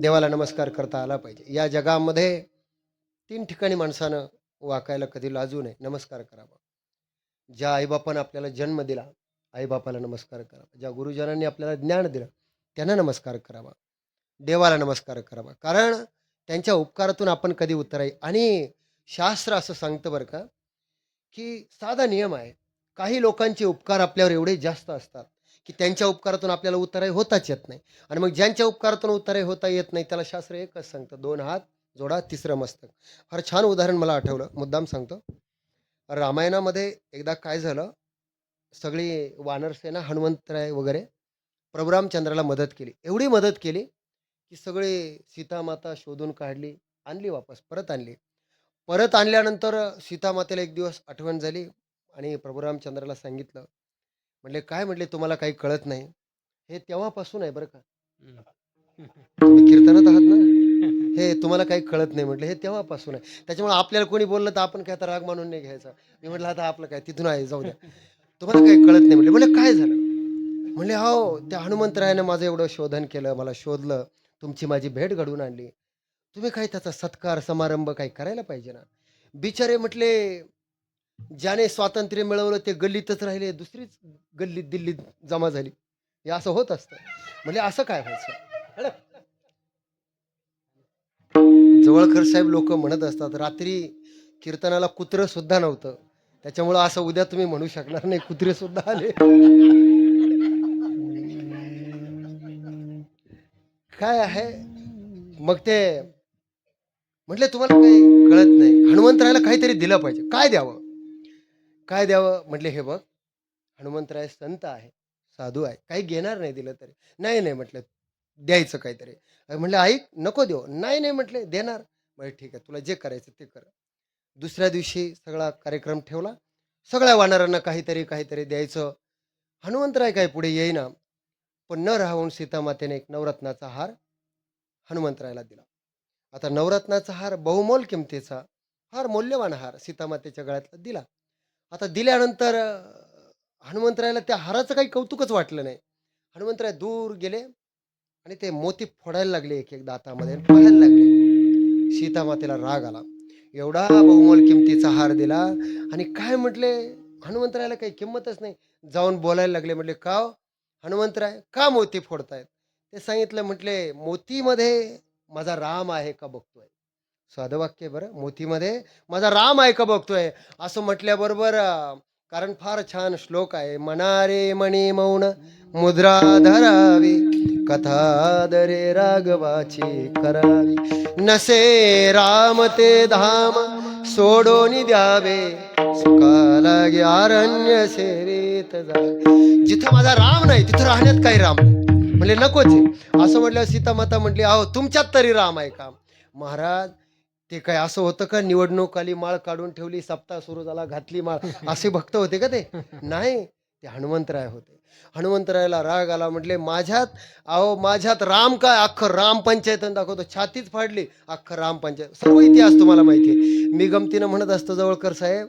देवाला नमस्कार करता आला पाहिजे. या जगामध्ये तीन ठिकाणी माणसानं वाकायला कधी लाजू नये. नमस्कार करावा ज्या आईबापानं आपल्याला जन्म दिला आईबापाला नमस्कार करावा ज्या गुरुजनांनी आपल्याला ज्ञान दिलं त्यांना नमस्कार करावा देवाला नमस्कार करावा कारण त्यांच्या उपकारातून आपण कधी उतराय आणि शास्त्र असं सांगतं बरं का की साधा नियम आहे. काही लोकांचे उपकार आपल्यावर एवढे जास्त असतात. की त्यांच्या उपकारातून आपल्याला उत्तराई होताच येत नाही. आणि मग ज्यांच्या उपकारातून उत्तराई होता येत नाही त्याला शास्त्र एकच सांगतं दोन हात जोडा तिसरं मस्तक. फार छान उदाहरण मला आठवलं मुद्दाम सांगतो. रामायणामध्ये एकदा काय झालं सगळी वानरसेना हनुमंतराय वगैरे प्रभुरामचंद्राला मदत केली. एवढी मदत केली की सगळे सीतामाता शोधून काढली आणली वापस परत आणली. परत आणल्यानंतर सीतामातेला एक दिवस आठवण झाली आणि प्रभुरामचंद्राला सांगितलं म्हणले काय म्हटले तुम्हाला काही कळत नाही. हे तेव्हापासून आहे बरं का. तुम्ही कीर्तनात आहात ना? हे तुम्हाला काही कळत नाही म्हटलं हे तेव्हापासून आहे. त्याच्यामुळे आपल्याला कोणी बोललं तर आपण काय आता राग मानून नाही घ्यायचा. मी म्हटलं आता आपलं काय तिथून आहे जाऊ द्या. तुम्हाला काही कळत नाही म्हटलं. म्हणजे काय झालं? म्हणले हो त्या हनुमंतरायानं माझं एवढं शोधन केलं मला शोधलं तुमची माझी भेट घडवून आणली. तुम्ही काही त्याचा सत्कार समारंभ काही करायला पाहिजे ना? बिचारे म्हटले ज्याने स्वातंत्र्य मिळवलं ते गल्लीतच राहिले दुसरीच गल्लीत दिल्लीत जमा झाली. हे असं होत असतं. म्हणजे असं काय व्हायचं? जवळकर साहेब लोक म्हणत असतात रात्री कीर्तनाला कुत्र सुद्धा नव्हतं. त्याच्यामुळं असं उद्या तुम्ही म्हणू शकणार नाही कुत्रे सुद्धा आले. काय आहे? मग ते म्हटले तुम्हाला काही कळत नाही. हनुमंतरायला काहीतरी दिलं पाहिजे. काय द्यावं? काय द्यावं म्हटले हे बघ हनुमंतराय संत आहे साधू आहे काही घेणार नाही दिलं तरी. नाही नाही म्हटलं द्यायचं काहीतरी. म्हटलं ऐक नको देऊ. नाही नाही म्हटले देणार. म्हणजे ठीक आहे तुला जे करायचं ते कर. दुसऱ्या दिवशी सगळा कार्यक्रम ठेवला. सगळ्या वानरांना काहीतरी काहीतरी द्यायचं. हनुमंतराय काय पुढे येईना पण न राहून सीतामातेने एक नवरत्नाचा हार हनुमंतरायला दिला. आता नवरत्नाचा हार बहुमोल किमतीचा फार मौल्यवान हार सीतामातेच्या गळ्यातला दिला. आता दिल्यानंतर हनुमंतरायाला हनुमंतरायला त्या हाराचं काही कौतुकच वाटलं नाही. हनुमंतराय दूर गेले आणि ते मोती फोडायला लागले एक एक दातामध्ये आणि पळायला लागले. सीतामातेला राग आला. एवढा बहुमोल किमतीचा हार दिला आणि काय म्हटले? हनुमंतरायला काही किंमतच नाही. जाऊन बोलायला लागले म्हटले का हनुमंतराय का मोती फोडतायत? ते सांगितलं म्हटले मोतीमध्ये माझा राम आहे का बघतोय? साधं वाक्य आहे बरं. मोतीमध्ये माझा राम ऐका बघतोय? असं म्हटल्याबरोबर कारण फार छान श्लोक आहे. मनारे मणी मौन मुद्रा धरावी कथा दरे राघवाची करावी. नसे राम ते धाम सोडोनी द्यावे. सुखाला अरण्य सेवेत जावे. जिथं माझा राम नाही तिथं राहण्यात काही राम म्हणले नकोच असं म्हटलं सीतामाता म्हटली अहो तुमच्यात तरी राम आहे का? महाराज ते काय असं होतं का? निवडणूक आली माळ काढून ठेवली सप्ताह सुरू झाला घातली माळ. असे भक्त होते का ते? नाही. ते हनुमंतराय होते. हनुमंतरायला राग आला म्हटले माझ्यात अहो माझ्यात राम काय? अख्खं राम पंचायत. दाखवतो छातीच फाडली अख्खं राम पंचायत. सर्व इतिहास तुम्हाला माहिती आहे. मी गमतीनं म्हणत असतो जवळकर साहेब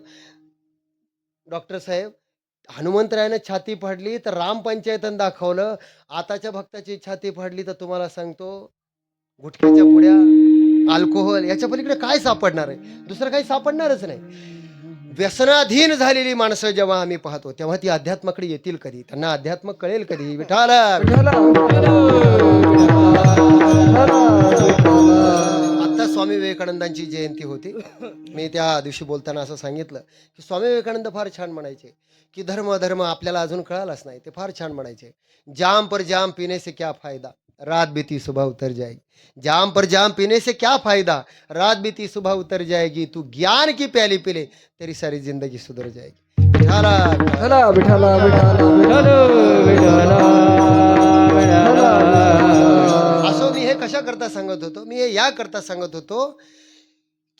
डॉक्टर साहेब हनुमंतरायानं छाती फाडली तर राम पंचायतन दाखवलं. आताच्या भक्ताची छाती फाडली तर तुम्हाला सांगतो गुटख्याच्या पुड्या अल्कोहोल याच्या पलीकडे काय सापडणार आहे? दुसरं काही सापडणारच नाही. व्यसनाधीन झालेली माणसं जेव्हा आम्ही पाहतो तेव्हा ती अध्यात्माकडे येतील कधी? त्यांना अध्यात्म कळेल कधी? विठाला आता स्वामी विवेकानंदांची जयंती होती. मी त्या दिवशी बोलताना असं सांगितलं की स्वामी विवेकानंद फार छान म्हणायचे की धर्म धर्म आपल्याला अजून कळालाच नाही. ते फार छान म्हणायचे. जाम पर जाम पीने से क्या फायदा? रात बीती सुबह उतर जाएगी. जाम पर जाम पीने से क्या फायदा? रात बीती सुबह उतर जाएगी. तू ज्ञान की प्याली पिले तेरी सारी जिंदगी सुधर जाएगी. बिठाला बिठाला बिठाला बिठाला करता सांगत होतो मी हे या करता सांगत होतो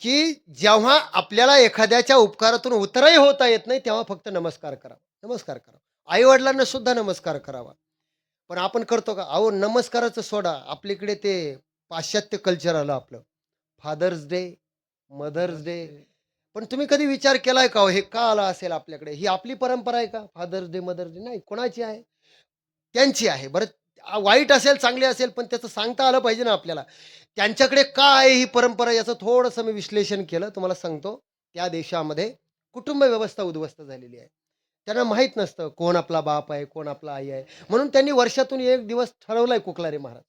की जेव्हा आपल्याला एखाद्याच्या उपकारातून उतरही होता येत नाही तेव्हा फक्त नमस्कार करावा नमस्कार करावा आई वडिलांना सुद्धा नमस्कार करावा. पण आपण करतो का? अहो नमस्काराचं सोडा. आपल्याकडे ते पाश्चात्य कल्चर आलं आपलं. फादर्स डे मदर्स डे पण तुम्ही कधी विचार केलाय का? हो, का आलं असेल आपल्याकडे? ही आपली परंपरा आहे का? फादर्स डे मदर्स डे नाही कोणाची आहे? त्यांची आहे. बरं वाईट असेल चांगले असेल पण त्याचं सांगता आलं पाहिजे ना आपल्याला. त्यांच्याकडे का आहे ही परंपरा याचं थोडंसं मी विश्लेषण केलं तुम्हाला सांगतो. त्या देशामध्ये कुटुंब व्यवस्था उद्ध्वस्त झालेली आहे. त्यांना माहीत नसतं कोण आपला बाप आहे कोण आपला आई आहे. म्हणून त्यांनी वर्षातून एक दिवस ठरवलाय कुकलारे महाराज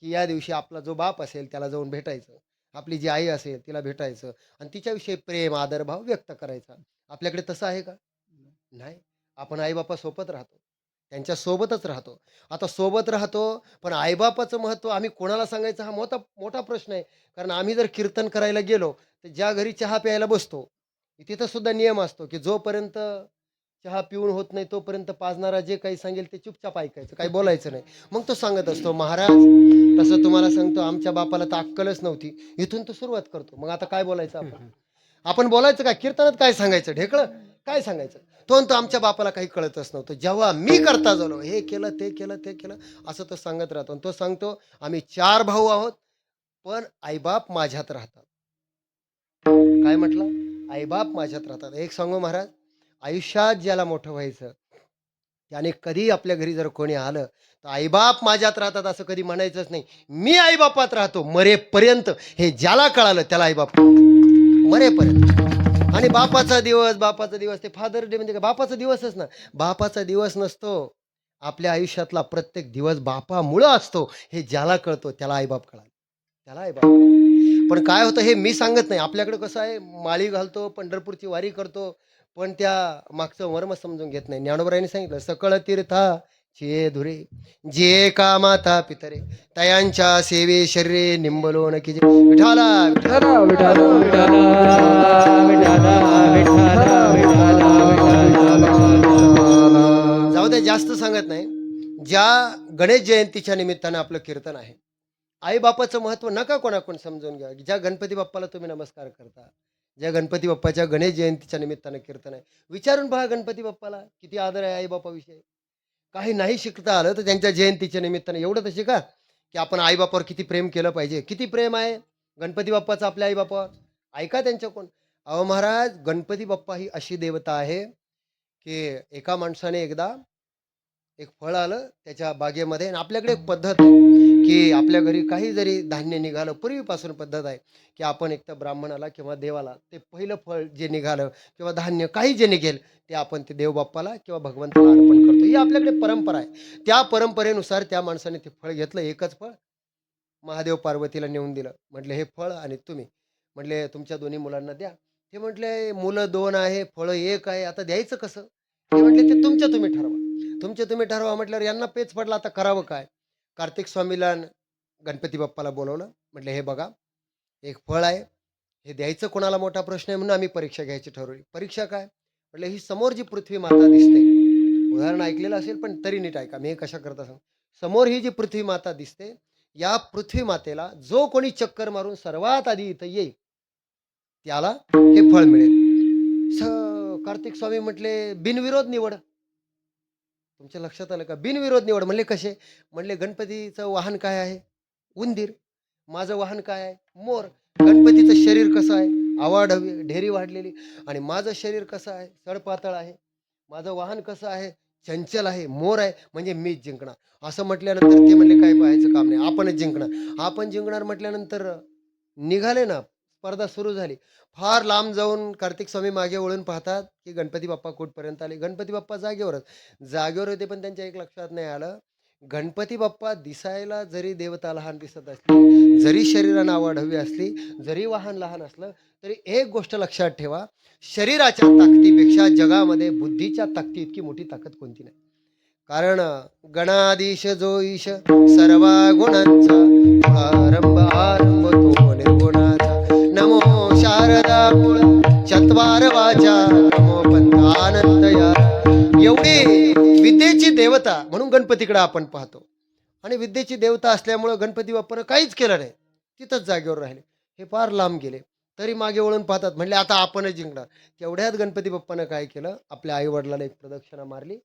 की या दिवशी आपला जो बाप असेल त्याला जाऊन भेटायचं. आपली जी आई असेल तिला भेटायचं. आणि तिच्याविषयी प्रेम आदरभाव व्यक्त करायचा. आपल्याकडे तसं आहे का? नाही. आपण आईबापा सोबत राहतो. त्यांच्या सोबतच राहतो. आता सोबत राहतो पण आईबापाचं महत्त्व आम्ही कोणाला सांगायचं हा मोठा मोठा प्रश्न आहे. कारण आम्ही जर कीर्तन करायला गेलो तर ज्या घरी चहा प्यायला बसतो तिथं सुद्धा नियम असतो की जोपर्यंत चहा पिऊन होत नाही तोपर्यंत पाजणारा जे काही सांगेल ते चुपचाप ऐकायचं काही बोलायचं नाही. मग तो सांगत असतो महाराज तसं तुम्हाला सांगतो आमच्या बापाला तर अक्कलच नव्हती. इथून तो सुरुवात करतो. मग आता काय बोलायचं आपण? आपण बोलायचं काय कीर्तनात काय सांगायचं? ढेकळं? काय सांगायचं? तो तो आमच्या बापाला काही कळतच नव्हतं. जेव्हा मी करता झालो हे केलं ते केलं ते केलं असं तो सांगत राहतो. आणि तो सांगतो आम्ही चार भाऊ आहोत पण आईबाप माझ्यात राहतात. काय म्हटलं? आईबाप माझ्यात राहतात. एक सांगू महाराज आयुष्यात ज्याला मोठं व्हायचं त्याने कधी आपल्या घरी जर कोणी आलं तर आईबाप माझ्यात राहतात असं कधी म्हणायचंच नाही. मी आईबापात राहतो मरेपर्यंत हे ज्याला कळालं त्याला आईबाप मरेपर्यंत. आणि बापाचा दिवस बापाचा दिवस ते फादर डे म्हणजे बापाचा दिवसच ना. बापाचा दिवस नसतो. आपल्या आयुष्यातला प्रत्येक दिवस बापामुळं असतो हे ज्याला कळतो त्याला आईबाप कळाल. त्याला आईबाप पण काय होतं हे मी सांगत नाही. आपल्याकडे कसं आहे माळी घालतो पंढरपूरची वारी करतो पण त्या मागचं वर्म समजून घेत नाही. ज्ञानोबरायांनी सांगितलं सकळ तीर्था धुरे जे का माता पितरे तयांच्या सेवे शरीरे निंबलो न कि विठाला जाऊ दे जास्त सांगत नाही. ज्या गणेश जयंतीच्या निमित्तानं आपलं कीर्तन आहे आईबापाचं महत्त्व नका कोणाकोण समजून घ्या. ज्या गणपती बाप्पाला तुम्ही नमस्कार करता ज्या गणपती बाप्पाच्या गणेश जयंतीच्या निमित्तानं कीर्तन आहे. विचारून पहा गणपती बाप्पाला किती आदर आहे आईबापाविषयी. काही नाही शिकता आलं तर त्यांच्या जयंतीच्या निमित्ताने. एवढं तर शिका की आपण आईबापावर किती प्रेम केलं पाहिजे. किती प्रेम आहे? गणपती बाप्पाचं आपल्या आईबापावर? ऐका त्यांच्या कोण अहो महाराज गणपती बाप्पा ही अशी देवता आहे की एका माणसाने एकदा एक फळ आलं त्याच्या बागेमध्ये आणि आपल्याकडे एक पद्धत. आहे की आपल्या घरी काही जरी धान्य निघालं पूर्वीपासून पद्धत आहे की आपण एक तर ब्राह्मणाला किंवा देवाला ते पहिलं फळ जे निघालं किंवा धान्य काही जे निघेल ते आपण ते देवबाप्पाला किंवा भगवंताला अर्पण करतो. ही आपल्याकडे परंपरा आहे. त्या परंपरेनुसार त्या माणसाने ते फळ घेतलं एकच फळ महादेव पार्वतीला नेऊन दिलं. म्हटलं हे फळ आणि तुम्ही. म्हटले तुमच्या दोन्ही मुलांना द्या. ते म्हटले मुलं दोन आहे फळं एक आहे आता द्यायचं कसं? ते म्हटले ते तुमच्या तुम्ही ठरवा. तुमचे तुम्ही ठरवा म्हटल्यावर यांना पेच पडला आता करावं काय? कार्तिक स्वामीला गणपती बाप्पाला बोलवलं. म्हटलं हे बघा एक फळ आहे. हे द्यायचं कोणाला मोठा प्रश्न आहे म्हणून आम्ही परीक्षा घ्यायची ठरवली. परीक्षा काय? म्हटलं ही समोर जी पृथ्वी माता दिसते. उदाहरण ऐकलेलं असेल पण तरी नीट ऐका. मी हे कशा करता सांग? समोर ही जी पृथ्वी माता दिसते या पृथ्वी मातेला जो कोणी चक्कर मारून सर्वात आधी इथं येईल त्याला हे फळ मिळेल. स कार्तिक स्वामी म्हटले बिनविरोध निवड. तुमच्या लक्षात आलं का? बिनविरोध निवड. म्हणले कसे? म्हणले गणपतीचं वाहन काय आहे? उंदीर. माझं वाहन काय आहे? मोर. गणपतीचं शरीर कसं आहे? आवाढ हवी ढेरी वाढलेली. आणि माझं शरीर कसं आहे? सडपातळ आहे. माझं वाहन कसं आहे? चंचल आहे. मोर आहे. म्हणजे मीच जिंकणार. असं म्हटल्यानंतर ते म्हणले काय पाहायचं काम नाही. आपणच जिंकणार. आपण जिंकणार म्हटल्यानंतर निघाले ना स्पर्धा सुरू झाली. फार लांब जाऊन कार्तिक स्वामी मागे वळून पाहतात की गणपती बाप्पा कुठपर्यंत आले? गणपती बाप्पा जागेवरच. जागेवर होते पण त्यांच्या एक लक्षात नाही आलं. गणपती बाप्पा दिसायला जरी देवता लहान दिसत असली जरी शरीरानं आवड हवी असली जरी वाहन लहान असलं तरी एक गोष्ट लक्षात ठेवा. शरीराच्या ताकदीपेक्षा जगामध्ये बुद्धीच्या ताकदी इतकी मोठी ताकद कोणती नाही. कारण गणाधीश जो ईश सर्व गुणांचा आरंभ आरंभ तो शारदा कुळ चत्वार वाचा नमो पंथानंत या एवढी विद्येची देवता म्हणून गणपतीकडे आपण पाहतो. आणि विद्येची देवता असल्यामुळं गणपती बाप्पानं काहीच केलं नाही. तिथंच जागेवर राहिले. हे फार लांब गेले. तरी मागे वळून पाहतात म्हणले आता आपणच जिंकणार. तेवढ्यात गणपती बाप्पानं काय केलं? आपल्या आईवडिलाला एक प्रदक्षिणा मारली.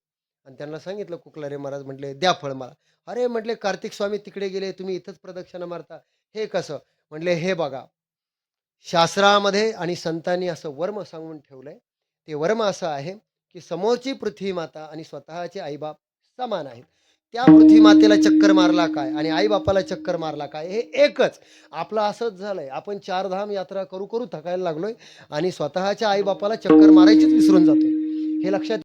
आणि त्यांना सांगितलं कुकलारे महाराज म्हटले द्या फळ मला. अरे म्हटले कार्तिक स्वामी तिकडे गेले तुम्ही इथंच प्रदक्षिणा मारता. हे कसं? म्हटले हे बघा शास्त्रामध्ये आणि संतांनी असं वर्म सांगून ठेवलंय. ते वर्म असं आहे की समोरची पृथ्वी माता आणि स्वतःचे आईबाप समान आहेत. त्या पृथ्वी मातेला चक्कर मारला काय आणि आईबापाला चक्कर मारला काय? हे एकच. आपलं असंच झालंय. आपण चार धाम यात्रा करू करू थकायला लागलोय आणि स्वतःच्या आईबापाला चक्कर मारायचीच विसरून जातोय. हे लक्षात